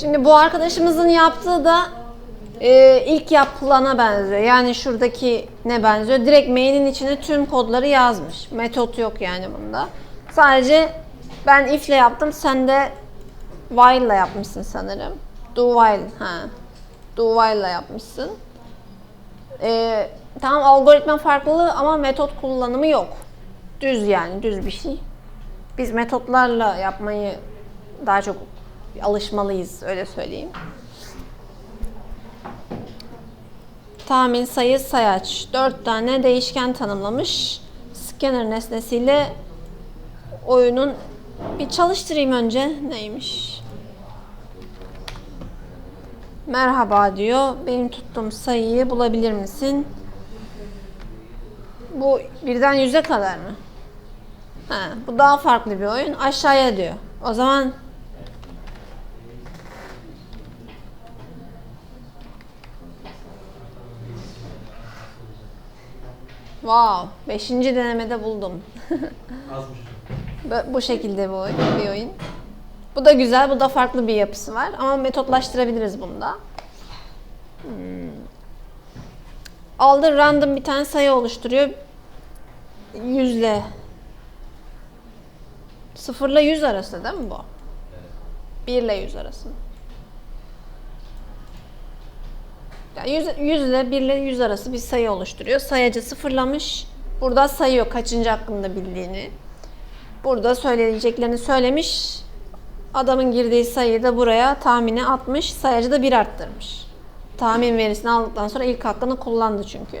Şimdi bu arkadaşımızın yaptığı da e, ilk yapılana benziyor. Yani şuradaki ne benziyor? Direkt main'in içine tüm kodları yazmış. Metot yok yani bunda. Sadece ben if ile yaptım. Sen de while ile yapmışsın sanırım. Do while. Ha. Do while ile yapmışsın. E, tamam algoritma farklı ama metot kullanımı yok. Düz yani düz bir şey. Biz metotlarla yapmayı daha çok alışmalıyız öyle söyleyeyim. Tahmin sayı sayaç. 4 tane değişken tanımlamış. Scanner nesnesiyle oyunun bir çalıştırayım önce. Neymiş? Merhaba diyor. Benim tuttuğum sayıyı bulabilir misin? Bu birden yüze kadar mı? Ha, bu daha farklı bir oyun. Aşağıya diyor. O zaman Wow, beşinci denemede buldum. Azmış. Bu- bu şekilde bu oyun, bir oyun. Bu da güzel, bu da farklı bir yapısı var ama metotlaştırabiliriz bunu da. Hmm. Aldı random bir tane sayı oluşturuyor. Yüzle. Sıfırla yüz arası değil mi bu? Bir ile yüz arası. Yani 100, 100 ile 1 ile 100 arası bir sayı oluşturuyor. Sayacı sıfırlamış. Burada sayıyor kaçıncı hakkında bildiğini. Burada söyleyeceklerini söylemiş. Adamın girdiği sayıyı da buraya tahmini atmış. Sayacı da bir arttırmış. Tahmin verisini aldıktan sonra ilk hakkını kullandı çünkü.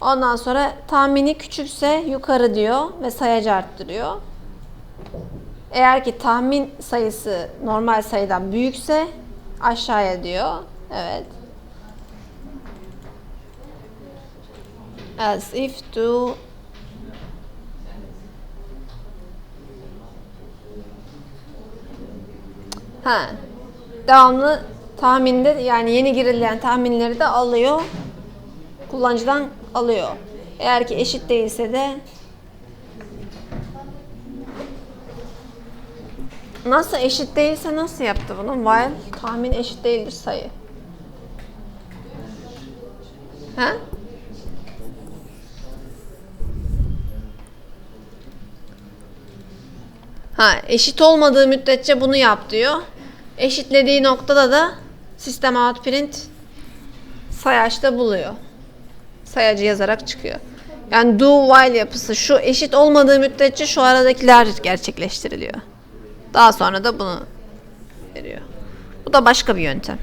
Ondan sonra tahmini küçükse yukarı diyor ve sayacı arttırıyor. Eğer ki tahmin sayısı normal sayıdan büyükse aşağıya diyor. Evet. As if to Ha. Devamlı tahminde yani yeni girilen tahminleri de alıyor. Kullanıcıdan alıyor. Eğer ki eşit değilse de Nasıl eşit değilse nasıl yaptı bunu? While tahmin eşit değildir sayı. Ha? Ha, eşit olmadığı müddetçe bunu yap diyor. Eşitlediği noktada da sistem out print sayaçta buluyor. Sayacı yazarak çıkıyor. Yani do while yapısı şu eşit olmadığı müddetçe şu aradakiler gerçekleştiriliyor. Daha sonra da bunu veriyor. Bu da başka bir yöntem.